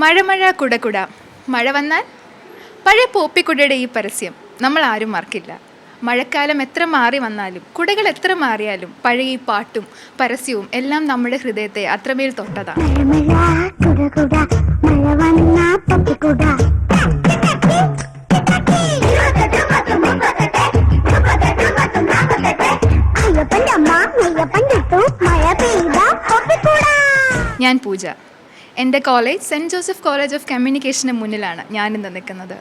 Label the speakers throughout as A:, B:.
A: മഴ മഴ കുട കുട. മഴ വന്നാൽ? പഴയ പോപ്പിക്കുടയുടെ ഈ പരസ്യം നമ്മൾ ആരും മറക്കില്ല. മഴക്കാലം എത്ര മാറി വന്നാലും കുടകൾ എത്ര മാറിയാലും പഴയ ഈ പാട്ടും പരസ്യവും എല്ലാം നമ്മുടെ ഹൃദയത്തെ അത്രമേൽ തൊട്ടതാണ് ഞാൻ പൂജ. എന്റെ college saint Joseph college of കമ്മ്യൂണിക്കേഷന് മുന്നിലാണ് ഞാനിന്ന് നിൽക്കുന്നത്.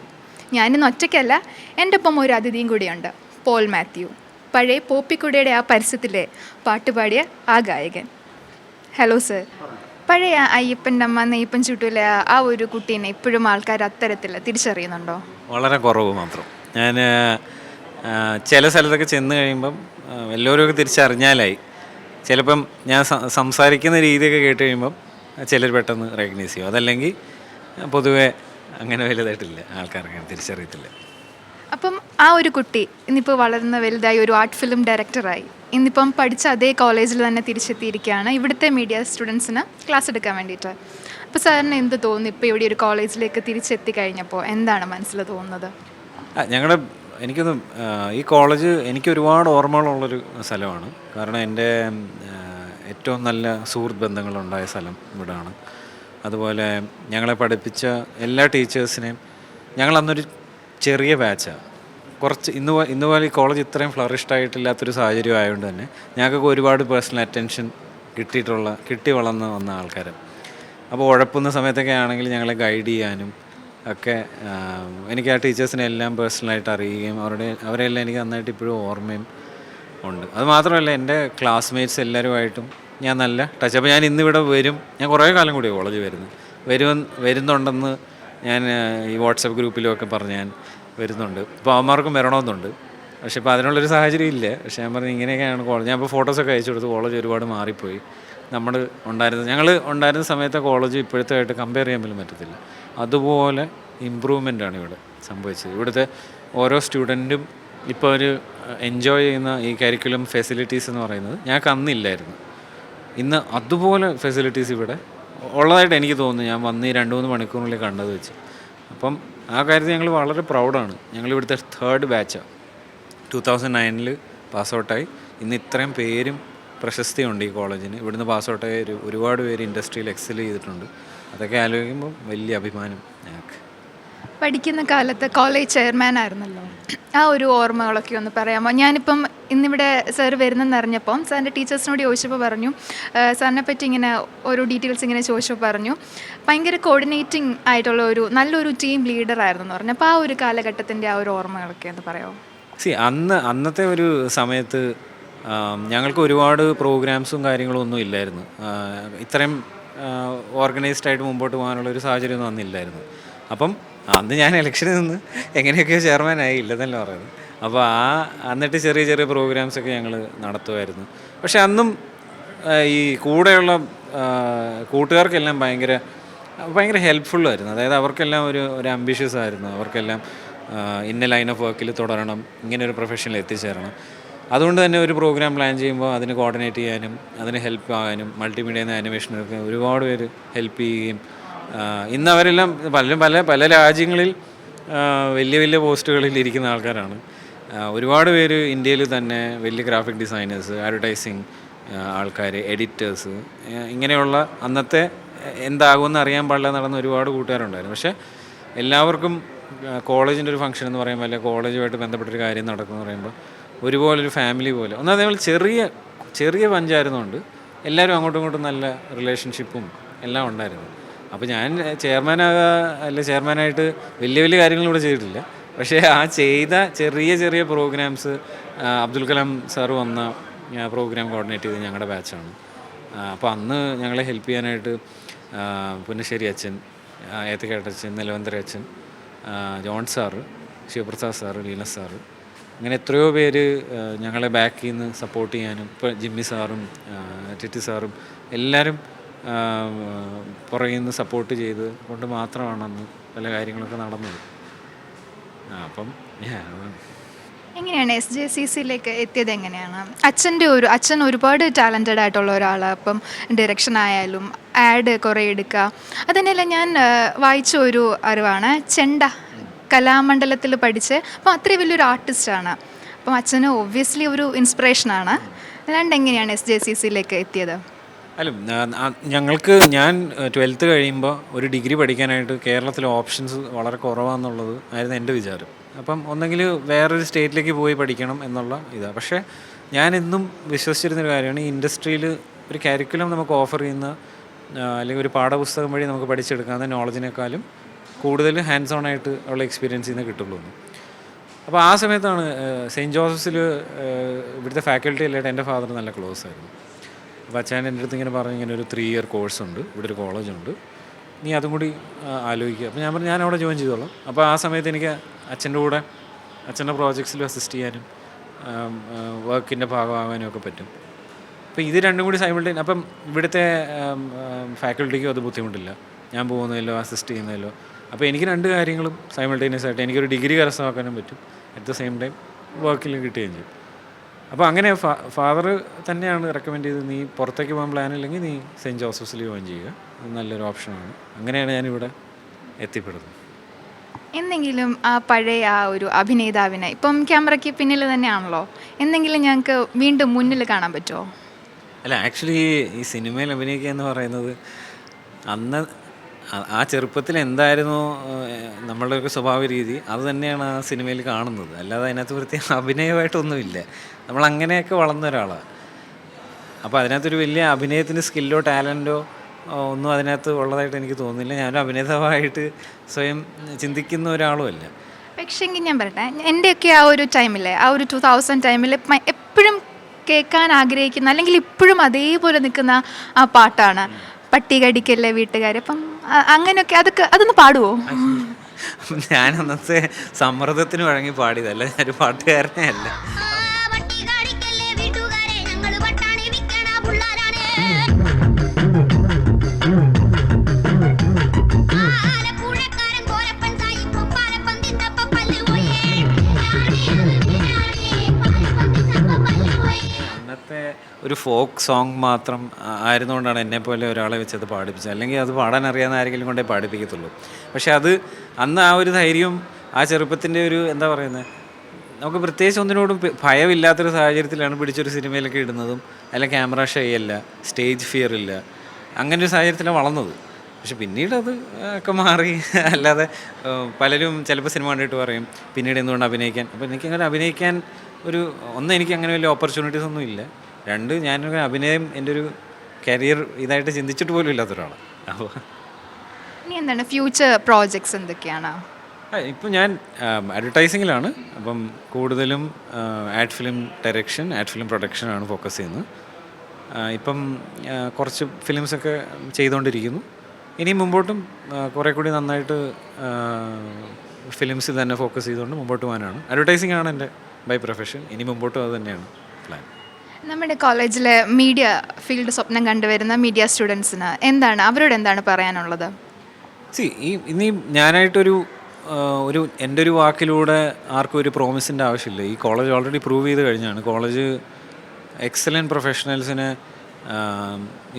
A: ഞാനിന്ന് ഒറ്റയ്ക്കല്ല എന്റെ ഒപ്പം ഒരു അതിഥിയും കൂടിയുണ്ട് പോൾ മാത്യു. പഴയ പോപ്പിക്കുടയുടെ ആ പരസ്യത്തിലെ പാട്ടുപാടിയ ആ ഗായകൻ. ഹലോ സർ പഴയ അയ്യപ്പന്റെ അമ്മ നെയ്യപ്പൻ ചുട്ടൂലെ ആ ഒരു കുട്ടീനെ ഇപ്പോഴും ആൾക്കാർ അത്തരത്തിൽ തിരിച്ചറിയുന്നുണ്ടോ?
B: വളരെ കുറവ് മാത്രം. ഞാൻ ചില സ്ഥലത്തൊക്കെ ചെന്ന് കഴിയുമ്പം എല്ലാവരും എല്ലാവരും തിരിച്ചറിഞ്ഞാലായി. ചിലപ്പം ഞാൻ സംസാരിക്കുന്ന രീതിയൊക്കെ കേട്ട് കഴിയുമ്പം ചിലർ പെട്ടെന്ന് റെക്കഗ്നൈസ് ചെയ്യും. അതല്ലെങ്കിൽ പൊതുവെ അങ്ങനെ വലുതായിട്ടില്ല. ആൾക്കാർക്ക് തിരിച്ചറിയത്തില്ല.
A: അപ്പം ആ ഒരു കുട്ടി ഇന്നിപ്പോൾ വളർന്ന വലുതായി ഒരു ആർട്ട് ഫിലിം ഡയറക്ടറായി ഇന്നിപ്പം പഠിച്ച അതേ കോളേജിൽ തന്നെ തിരിച്ചെത്തിയിരിക്കുകയാണ്. ഇവിടുത്തെ മീഡിയ സ്റ്റുഡൻസിന് ക്ലാസ് എടുക്കാൻ വേണ്ടിയിട്ട്. അപ്പോൾ സാറിന് എന്ത് തോന്നുന്നു ഇപ്പോൾ ഇവിടെ ഒരു കോളേജിലേക്ക് തിരിച്ചെത്തി കഴിഞ്ഞപ്പോൾ എന്താണ് മനസ്സിൽ തോന്നുന്നത്?
B: ഞങ്ങളുടെ എനിക്കൊന്നും ഈ കോളേജ് എനിക്ക് ഒരുപാട് ഓർമ്മകളുള്ളൊരു സ്ഥലമാണ്. കാരണം എന്റെ ഏറ്റവും നല്ല സുഹൃത്ത് ബന്ധങ്ങളുണ്ടായ സ്ഥലം ഇവിടാണ്. അതുപോലെ ഞങ്ങളെ പഠിപ്പിച്ച എല്ലാ ടീച്ചേഴ്സിനെയും ഞങ്ങൾ അന്നൊരു ചെറിയ ബാച്ചാണ് കുറച്ച് ഇന്ന് ഇന്ന് പോലെ ഈ കോളേജ് ഇത്രയും ഫ്ലറിഷ്ഡ് ആയിട്ടില്ലാത്തൊരു സാഹചര്യം ആയതുകൊണ്ട് തന്നെ ഞങ്ങൾക്ക് ഒരുപാട് പേഴ്സണൽ അറ്റൻഷൻ കിട്ടിയിട്ടുള്ള കിട്ടി വളർന്ന് വന്ന ആൾക്കാർ അപ്പോൾ ഉഴപ്പുന്ന സമയത്തൊക്കെ ആണെങ്കിൽ ഞങ്ങളെ ഗൈഡ് ചെയ്യാനും ഒക്കെ എനിക്ക് ആ ടീച്ചേഴ്സിനെ എല്ലാം പേഴ്സണലായിട്ട് അറിയുകയും അവരുടെ അവരെല്ലാം എനിക്ക് നന്നായിട്ട് ഇപ്പോഴും ഓർമ്മയും ഉണ്ട്. അത് മാത്രമല്ല എന്റെ ക്ലാസ്മേറ്റ്സ് എല്ലാവരുമായിട്ടും ഞാൻ നല്ല ടച്ച് അപ്പോൾ ഞാൻ ഇന്നിവിടെ വരും. ഞാൻ കുറേ കാലം കൂടി കോളേജ് വരുന്നു. വരും വരുന്നുണ്ടെന്ന് ഞാൻ ഈ വാട്സപ്പ് ഗ്രൂപ്പിലുമൊക്കെ പറഞ്ഞ് ഞാൻ വരുന്നുണ്ട്. അപ്പോൾ അവന്മാർക്കും വരണമെന്നുണ്ട്. പക്ഷേ ഇപ്പോൾ അതിനുള്ളൊരു സാഹചര്യം ഇല്ല. പക്ഷേ ഞാൻ പറഞ്ഞു ഇങ്ങനെയൊക്കെയാണ് കോളേജ് ഞാൻ ഇപ്പോൾ ഫോട്ടോസൊക്കെ അയച്ചു കൊടുത്ത്. കോളേജ് ഒരുപാട് മാറിപ്പോയി. നമ്മൾ ഉണ്ടായിരുന്ന ഞങ്ങൾ ഉണ്ടായിരുന്ന സമയത്തെ കോളേജ് ഇപ്പോഴത്തെ ആയിട്ട് കമ്പയർ ചെയ്യാൻ പോലും പറ്റത്തില്ല. അതുപോലെ ഇമ്പ്രൂവ്മെന്റ് ആണ് ഇവിടെ സംഭവിച്ചത്. ഇവിടുത്തെ ഓരോ സ്റ്റുഡന്റും ഇപ്പോൾ ഒരു എൻജോയ് ചെയ്യുന്ന ഈ കരിക്കുലം ഫെസിലിറ്റീസ് എന്ന് പറയുന്നത് ഞങ്ങൾക്ക് അന്നില്ലായിരുന്നു ഇന്ന് അതുപോലെ ഫെസിലിറ്റീസ് ഇവിടെ ഉള്ളതായിട്ട് എനിക്ക് തോന്നുന്നു. ഞാൻ വന്ന് ഈ രണ്ട് മൂന്ന് മണിക്കൂറിനുള്ളിൽ കണ്ടത് വെച്ച്. അപ്പം ആ കാര്യത്തിൽ ഞങ്ങൾ വളരെ പ്രൗഡാണ് ഞങ്ങൾ ഇവിടുത്തെ തേർഡ് ബാച്ചാണ് ടു തൗസൻഡ് നയനിൽ പാസ് ഔട്ടായി ഇന്ന് ഇത്രയും പേരും പ്രശസ്തിയുണ്ട് ഈ കോളേജിന്. ഇവിടുന്ന് പാസ് ഔട്ടായ ഒരു ഒരുപാട് പേര് ഇൻഡസ്ട്രിയിൽ എക്സൽ ചെയ്തിട്ടുണ്ട്. അതൊക്കെ ആലോചിക്കുമ്പോൾ വലിയ അഭിമാനം ഞങ്ങൾക്ക്.
A: പഠിക്കുന്ന കാലത്ത് കോളേജ് ചെയർമാൻ ആയിരുന്നല്ലോ. ആ ഒരു ഓർമ്മകളൊക്കെ ഒന്ന് പറയാമോ? ഞാനിപ്പം ഇന്നിവിടെ സാർ വരുന്നെന്ന് അറിഞ്ഞപ്പം സാറിന്റെ ടീച്ചേഴ്സിനോട് ചോദിച്ചപ്പോൾ പറഞ്ഞു സാറിനെ പറ്റി ഇങ്ങനെ ഓരോ ഡീറ്റെയിൽസ് ഇങ്ങനെ ചോദിച്ചപ്പോൾ പറഞ്ഞു ഭയങ്കര കോർഡിനേറ്റിംഗ് ആയിട്ടുള്ള ഒരു നല്ലൊരു ടീം ലീഡർ ആയിരുന്നു എന്ന് പറഞ്ഞു. അപ്പോൾ ആ ഒരു കാലഘട്ടത്തിന്റെ ആ ഒരു ഓർമ്മകളൊക്കെ ഒന്ന് പറയാമോ?
B: സി അന്ന് അന്നത്തെ ഒരു സമയത്ത് ഞങ്ങൾക്ക് ഒരുപാട് പ്രോഗ്രാംസും കാര്യങ്ങളും ഒന്നും ഇല്ലായിരുന്നു. ഇത്രയും ഓർഗനൈസ്ഡ് ആയിട്ട് മുമ്പോട്ട് പോകാനുള്ള ഒരു സാഹചര്യമൊന്നും അന്നില്ലായിരുന്നു അപ്പം അന്ന് ഞാൻ ഇലക്ഷനിൽ നിന്ന് എങ്ങനെയൊക്കെയോ ചെയർമാനായി ഇല്ലെന്നല്ല പറയുന്നത്. അപ്പോൾ ആ എന്നിട്ട് ചെറിയ ചെറിയ പ്രോഗ്രാംസൊക്കെ ഞങ്ങൾ നടത്തുമായിരുന്നു. പക്ഷെ അന്നും ഈ കൂടെയുള്ള കൂട്ടുകാർക്കെല്ലാം ഭയങ്കര ഭയങ്കര ഹെൽപ്ഫുള്ളായിരുന്നു അതായത് അവർക്കെല്ലാം ഒരു ഒരു അംബിഷ്യസ് ആയിരുന്നു. അവർക്കെല്ലാം ഇന്ന ലൈൻ ഓഫ് വർക്കിൽ തുടരണം ഇങ്ങനെ ഒരു പ്രൊഫഷനിൽ എത്തിച്ചേരണം. അതുകൊണ്ട് തന്നെ ഒരു പ്രോഗ്രാം പ്ലാൻ ചെയ്യുമ്പോൾ അതിന് കോർഡിനേറ്റ് ചെയ്യാനും അതിന് ഹെൽപ്പ് ആകാനും മൾട്ടിമീഡിയ ആനിമേഷനൊക്കെ ഒരുപാട് പേര് ഹെൽപ്പ് ചെയ്യുകയും ഇന്ന് അവരെല്ലാം പലരും പല പല രാജ്യങ്ങളിൽ വലിയ വലിയ പോസ്റ്റുകളിൽ ഇരിക്കുന്ന ആൾക്കാരാണ്. ഒരുപാട് പേര് ഇന്ത്യയിൽ തന്നെ വലിയ ഗ്രാഫിക് ഡിസൈനേഴ്സ് അഡ്വർടൈസിങ് ആൾക്കാർ എഡിറ്റേഴ്സ് ഇങ്ങനെയുള്ള അന്നത്തെ എന്താകുമെന്ന് അറിയാൻ പാടില്ല നടന്ന ഒരുപാട് കൂട്ടുകാരുണ്ടായിരുന്നു. പക്ഷേ എല്ലാവർക്കും കോളേജിന്റെ ഒരു ഫംഗ്ഷൻ എന്ന് പറയുമ്പോൾ അല്ലെങ്കിൽ കോളേജുമായിട്ട് ബന്ധപ്പെട്ടൊരു കാര്യം നടക്കുമെന്ന് പറയുമ്പോൾ ഒരുപോലെ ഒരു ഫാമിലി പോലെ. ഒന്നാമത് നമ്മൾ ചെറിയ ചെറിയ പഞ്ചായിരുന്നുകൊണ്ട് എല്ലാവരും അങ്ങോട്ടും ഇങ്ങോട്ടും നല്ല റിലേഷൻഷിപ്പും എല്ലാം ഉണ്ടായിരുന്നു. അപ്പോൾ ഞാൻ ചെയർമാനാകാ അല്ല ചെയർമാനായിട്ട് വലിയ വലിയ കാര്യങ്ങൾ ഇവിടെ ചെയ്തിട്ടില്ല. പക്ഷേ ആ ചെയ്ത ചെറിയ ചെറിയ പ്രോഗ്രാംസ് അബ്ദുൽ കലാം സാർ വന്ന പ്രോഗ്രാം കോർഡിനേറ്റ് ചെയ്ത് ഞങ്ങളുടെ ബാച്ചാണ്. അപ്പോൾ അന്ന് ഞങ്ങളെ ഹെൽപ്പ് ചെയ്യാനായിട്ട് പുന്നശ്ശേരി അച്ഛൻ ഏത്തക്കേട്ടച്ഛൻ നിലവന്തര അച്ഛൻ John sir Shivaprasad sir Leena sir അങ്ങനെ എത്രയോ പേര് ഞങ്ങളെ ബാക്കിൽ നിന്ന് സപ്പോർട്ട് ചെയ്യാനും ഇപ്പോൾ ജിമ്മി സാറും ടിറ്റി സാറും എല്ലാവരും പുറകിൽ നിന്ന് സപ്പോർട്ട് ചെയ്ത് കൊണ്ട് മാത്രമാണെന്ന് പല കാര്യങ്ങളൊക്കെ നടന്നത്. അപ്പം
A: എങ്ങനെയാണ് എസ് ജെ സി സിയിലേക്ക് എത്തിയത് എങ്ങനെയാണ്? അച്ഛന്റെ ഒരു അച്ഛൻ ഒരുപാട് ടാലന്റഡ് ആയിട്ടുള്ള ഒരാൾ അപ്പം ഡയറക്ഷൻ ആയാലും ആഡ് കുറേ എടുക്കുക അതിനെല്ലാം ഞാൻ വായിച്ച ഒരു അറിവാണ്. ചെണ്ട കലാമണ്ഡലത്തിൽ പഠിച്ച് അപ്പം അത്രയും വലിയൊരു ആർട്ടിസ്റ്റാണ് അപ്പം അച്ഛന് ഒബ്വിയസ്ലി ഒരു ഇൻസ്പിറേഷനാണ് അല്ലാണ്ട് എങ്ങനെയാണ് എസ് ജെ സി സിയിലേക്ക് എത്തിയത്?
B: അല്ല ഞങ്ങൾക്ക് ഞാൻ ട്വൽത്ത് കഴിയുമ്പോൾ ഒരു ഡിഗ്രി പഠിക്കാനായിട്ട് കേരളത്തിലെ ഓപ്ഷൻസ് വളരെ കുറവാണെന്നുള്ളത് ആയിരുന്നു എന്റെ വിചാരം. അപ്പം ഒന്നെങ്കിൽ വേറൊരു സ്റ്റേറ്റിലേക്ക് പോയി പഠിക്കണം എന്നുള്ള ഇതാണ് പക്ഷേ ഞാൻ എന്നും വിശ്വസിച്ചിരുന്നൊരു കാര്യമാണ് ഈ ഇൻഡസ്ട്രിയിൽ ഒരു കരിക്കുലം നമുക്ക് ഓഫർ ചെയ്യുന്ന അല്ലെങ്കിൽ ഒരു പാഠപുസ്തകം വഴി നമുക്ക് പഠിച്ചെടുക്കാവുന്ന നോളജിനേക്കാളും കൂടുതൽ ഹാൻഡ്സ് ഓൺ ആയിട്ട് ഉള്ള എക്സ്പീരിയൻസ് ചെയ്യുന്ന കിട്ടുള്ളൂ. അപ്പോൾ ആ സമയത്താണ് സെയിന്റ് ജോസഫ്സിൽ ഇവിടുത്തെ ഫാക്കൽറ്റി എല്ലായിട്ട് എന്റെ ഫാദർ നല്ല ക്ലോസ് ആയിരുന്നു. അച്ഛൻ എന്റെ അടുത്ത് ഇങ്ങനെ പറഞ്ഞു ഇങ്ങനെ ഒരു ത്രീ ഇയർ കോഴ്സ് ഉണ്ട്. ഇവിടെ ഒരു കോളേജുണ്ട് നീ അതും കൂടി ആലോചിക്കുക അപ്പോൾ ഞാൻ പറഞ്ഞു ഞാൻ അവിടെ ജോയിൻ ചെയ്തോളാം. അപ്പോൾ ആ സമയത്ത് എനിക്ക് അച്ഛന്റെ കൂടെ അച്ഛന്റെ പ്രോജക്ട്സിലും അസിസ്റ്റ് ചെയ്യാനും വർക്കിന്റെ ഭാഗമാകാനും ഒക്കെ പറ്റും. അപ്പോൾ ഇത് രണ്ടും കൂടി സൈമിൾട്ടൈൻ അപ്പം ഇവിടുത്തെ ഫാക്കൽറ്റിക്കും അത് ബുദ്ധിമുട്ടില്ല. ഞാൻ പോകുന്നതിലോ അസിസ്റ്റ് ചെയ്യുന്നതിലോ. അപ്പോൾ എനിക്ക് രണ്ട് കാര്യങ്ങളും സൈമിൾട്ടേനിയസ് ആയിട്ട് എനിക്കൊരു ഡിഗ്രി കരസ്ഥമാക്കാനും പറ്റും. അറ്റ് ദ സെയിം ടൈം വർക്കിലും കിട്ടുകയും ചെയ്യും. അപ്പോൾ അങ്ങനെ ഫാദർ തന്നെയാണ് റെക്കമെൻഡ് ചെയ്തത് നീ പുറത്തേക്ക് പോകാൻ പ്ലാൻ ഇല്ലെങ്കിൽ നീ സെന്റ് ജോസഫ്സിൽ ജോയിൻ ചെയ്യുക. അത് നല്ലൊരു ഓപ്ഷനാണ് അങ്ങനെയാണ് ഞാനിവിടെ എത്തിപ്പെടുന്നത്.
A: എന്തെങ്കിലും ആ പഴയ ആ ഒരു അഭിനേതാവിനെ ഇപ്പം ക്യാമറയ്ക്ക് പിന്നിൽ തന്നെയാണല്ലോ എന്തെങ്കിലും ഞങ്ങൾക്ക് വീണ്ടും മുന്നിൽ കാണാൻ പറ്റുമോ?
B: അല്ല ആക്ച്വലി ഈ സിനിമയിൽ അഭിനയിക്കുക എന്ന് പറയുന്നത് അന്ന് ആ- ചെറുപ്പത്തിൽ എന്തായിരുന്നു നമ്മളുടെയൊക്കെ സ്വഭാവ രീതി അത് തന്നെയാണ് ആ സിനിമയിൽ കാണുന്നത്. അല്ലാതെ അതിനകത്ത് വൃത്തി അഭിനയമായിട്ടൊന്നുമില്ല. നമ്മൾ അങ്ങനെയൊക്കെ വളർന്ന ഒരാളാണ് അപ്പോൾ അതിനകത്തൊരു വലിയ അഭിനയത്തിന്റെ സ്കില്ലോ ടാലന്റോ ഒന്നും അതിനകത്ത് ഉള്ളതായിട്ട് എനിക്ക് തോന്നുന്നില്ല. ഞാനൊരു അഭിനേതാവായിട്ട് സ്വയം ചിന്തിക്കുന്ന ഒരാളുമല്ല
A: പക്ഷേങ്കിൽ ഞാൻ പറയട്ടെ എന്റെയൊക്കെ ആ ഒരു ടൈമിൽ ആ ഒരു ടു തൗസൻഡ് ടൈമിൽ എപ്പോഴും കേൾക്കാൻ ആഗ്രഹിക്കുന്ന അല്ലെങ്കിൽ ഇപ്പോഴും അതേപോലെ നിൽക്കുന്ന ആ പാട്ടാണ്. പട്ടി കടിക്കല്ലേ വീട്ടുകാർ അപ്പം അങ്ങനെയൊക്കെ അതൊക്കെ അതൊന്ന് പാടുവോ?
B: ഞാൻ അന്നത്തെ സമ്മർദ്ദത്തിന് വഴങ്ങി പാടിയതല്ല ഞാനൊരു പാട്ടുകാരനെ അല്ല. ഫോക്ക് സോങ് മാത്രം ആയിരുന്നുകൊണ്ടാണ് എന്നെ പോലെ ഒരാളെ വെച്ചത് പാടിപ്പിച്ചത്. അല്ലെങ്കിൽ അത് പാടാൻ അറിയാവുന്ന ആരെങ്കിലും കൊണ്ടേ പാടിപ്പിക്കത്തുള്ളൂ. പക്ഷെ അത് അന്ന് ആ ഒരു ധൈര്യം ആ ചെറുപ്പത്തിന്റെ ഒരു എന്താ പറയുന്നത് നമുക്ക് പ്രത്യേകിച്ച് ഒന്നിനോടും ഭയമില്ലാത്തൊരു സാഹചര്യത്തിലാണ് പിടിച്ചൊരു സിനിമയിലൊക്കെ ഇടുന്നതും അല്ല ക്യാമറ ഷൈ അല്ല സ്റ്റേജ് ഫിയർ ഇല്ല അങ്ങനെ ഒരു സാഹചര്യത്തിലാണ് വളർന്നത്. പക്ഷെ പിന്നീട് അത് ഒക്കെ മാറി. അല്ലാതെ പലരും ചിലപ്പോൾ സിനിമ കണ്ടിട്ട് പറയും പിന്നീട് എന്തുകൊണ്ട് അഭിനയിക്കാൻ? അപ്പോൾ എനിക്കങ്ങനെ അഭിനയിക്കാൻ ഒരു ഒന്നും എനിക്ക് അങ്ങനെ വലിയ ഓപ്പർച്യൂണിറ്റീസ് ഒന്നും ഇല്ല. രണ്ട് ഞാനൊരു അഭിനയം എന്റെ ഒരു കരിയർ ഇതായിട്ട് ചിന്തിച്ചിട്ട് പോലും ഇല്ലാത്ത ഒരാളാണ് അപ്പോൾ
A: ഇനി എന്താണ്? ഫ്യൂച്ചർ പ്രോജക്ട്സ് എന്തൊക്കെയാണ്?
B: ഇപ്പം ഞാൻ അഡ്വർടൈസിങ്ങിലാണ്. അപ്പം കൂടുതലും ad film direction ad film പ്രൊഡക്ഷനാണ് focus ചെയ്യുന്നത്. ഇപ്പം കുറച്ച് ഫിലിംസൊക്കെ ചെയ്തുകൊണ്ടിരിക്കുന്നു. ഇനി മുമ്പോട്ടും കുറേ കൂടി നന്നായിട്ട് ഫിലിംസിൽ തന്നെ ഫോക്കസ് ചെയ്തുകൊണ്ട് മുമ്പോട്ട് പോകാനാണ്. അഡ്വർടൈസിംഗ് ആണ് എന്റെ ബൈ പ്രൊഫഷൻ. ഇനി മുമ്പോട്ടും അത് തന്നെയാണ് പ്ലാൻ.
A: നമ്മുടെ കോളേജിലെ മീഡിയ ഫീൽഡ് സ്വപ്നം കണ്ടുവരുന്ന മീഡിയ സ്റ്റുഡൻസിന് എന്താണ് അവരോട് എന്താണ് പറയാനുള്ളത്?
B: സി ഈ ഇനി ഞാനായിട്ടൊരു ഒരു എന്റെ ഒരു വാക്കിലൂടെ ആർക്കും ഒരു പ്രോമിസിന്റെ ആവശ്യമില്ല. ഈ കോളേജ് ഓൾറെഡി പ്രൂവ് ചെയ്ത് കഴിഞ്ഞാണ്. കോളേജ് എക്സലന്റ് പ്രൊഫഷണൽസിനെ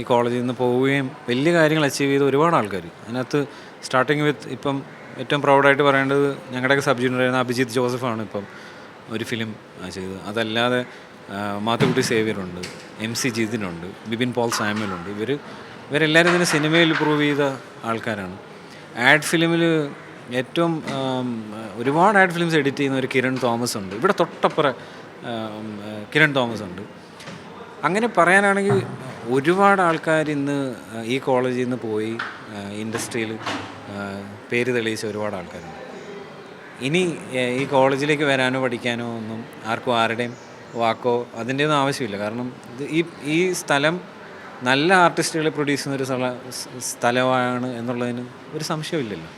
B: ഈ കോളേജിൽ നിന്ന് പോവുകയും വലിയ കാര്യങ്ങൾ അച്ചീവ് ചെയ്ത ഒരുപാട് ആൾക്കാർ. അതിനകത്ത് സ്റ്റാർട്ടിങ് വിത്ത് ഇപ്പം ഏറ്റവും പ്രൗഡായിട്ട് പറയേണ്ടത് ഞങ്ങളുടെയൊക്കെ സബ് ജൂനിയറായിരുന്ന അഭിജിത്ത് ജോസഫാണ് ഇപ്പം ഒരു ഫിലിം ചെയ്തത്. അതല്ലാതെ മാത്തുക്കുട്ടി സേവ്യറുണ്ട് എം സി ജിതിനുണ്ട് ബിപിൻ പോൾ സാമ്യലുണ്ട്. ഇവർ ഇവരെല്ലാവരും ഇതിന് സിനിമയിൽ പ്രൂവ് ചെയ്ത ആൾക്കാരാണ്. ആഡ് ഫിലിമിൽ ഏറ്റവും ഒരുപാട് ആഡ് ഫിലിംസ് എഡിറ്റ് ചെയ്യുന്ന ഒരു കിരൺ തോമസ് ഉണ്ട്. ഇവിടെ തൊട്ടപ്പുറ കിരൺ തോമസ് ഉണ്ട്. അങ്ങനെ പറയാനാണെങ്കിൽ ഒരുപാട് ആൾക്കാർ ഇന്ന് ഈ കോളേജിൽ നിന്ന് പോയി ഇൻഡസ്ട്രിയിൽ പേര് തെളിയിച്ച ഒരുപാട് ആൾക്കാരുണ്ട്. ഇനി ഈ കോളേജിലേക്ക് വരാനോ പഠിക്കാനോ ഒന്നും ആർക്കും ആരുടെയും വാക്കോ അതിന്റെ ഒന്നും ആവശ്യമില്ല. കാരണം ഇത് ഈ ഈ സ്ഥലം നല്ല ആർട്ടിസ്റ്റുകളെ പ്രൊഡ്യൂസ് ചെയ്യുന്ന ഒരു സ്ഥല സ്ഥലമാണ് എന്നുള്ളതിന് ഒരു സംശയമില്ലല്ലോ.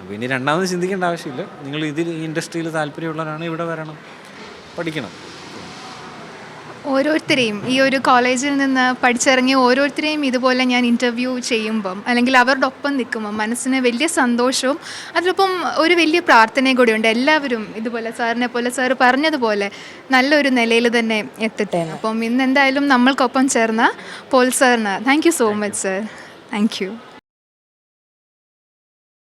B: അപ്പോൾ ഇനി രണ്ടാമത് ചിന്തിക്കേണ്ട ആവശ്യമില്ല. നിങ്ങൾ ഇതിൽ ഈ ഇൻഡസ്ട്രിയിൽ താല്പര്യമുള്ളവരാണ് ഇവിടെ വരണം പഠിക്കണം.
A: ഓരോരുത്തരെയും ഈ ഒരു കോളേജിൽ നിന്ന് പഠിച്ചിറങ്ങിയ ഓരോരുത്തരെയും ഇതുപോലെ ഞാൻ ഇന്റർവ്യൂ ചെയ്യുമ്പം അല്ലെങ്കിൽ അവരുടെ ഒപ്പം നിൽക്കുമ്പം മനസ്സിന് വലിയ സന്തോഷവും അതിലൊപ്പം ഒരു വലിയ പ്രാർത്ഥനയും കൂടിയുണ്ട്. എല്ലാവരും ഇതുപോലെ സാറിനെ പോലെ സാറ് പറഞ്ഞതുപോലെ നല്ലൊരു നിലയിൽ തന്നെ എത്തട്ടെ. അപ്പം ഇന്ന് എന്തായാലും നമ്മൾക്കൊപ്പം ചേർന്ന പോൽ സാറിന്. Thank you so much sir thank you